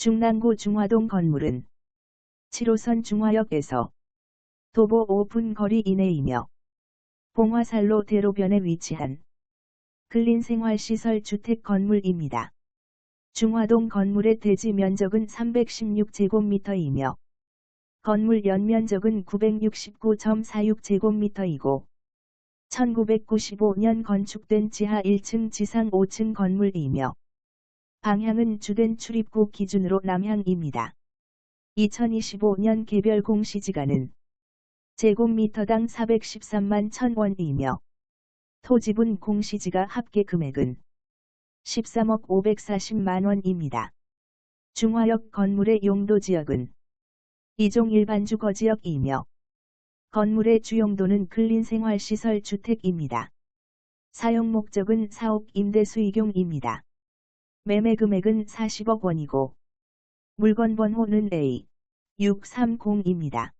중랑구 중화동 건물은 7호선 중화역에서 도보 5분 거리 이내이며 봉화살로 대로변에 위치한 근린생활시설 주택 건물입니다. 중화동 건물의 대지 면적은 316제곱미터이며 건물 연면적은 969.46제곱미터이고 1995년 건축된 지하 1층 지상 5층 건물이며 방향은 주된 출입구 기준으로 남향입니다. 2025년 개별 공시지가는 제곱미터당 413만 1000원이며 토지분 공시지가 합계 금액은 13억 540만 원입니다. 중화역 건물의 용도 지역은 이종 일반 주거 지역이며 건물의 주용도는 근린 생활시설 주택입니다. 사용 목적은 사업 임대 수익용입니다. 매매 금액은 40억 원이고 물건 번호는 A 630입니다.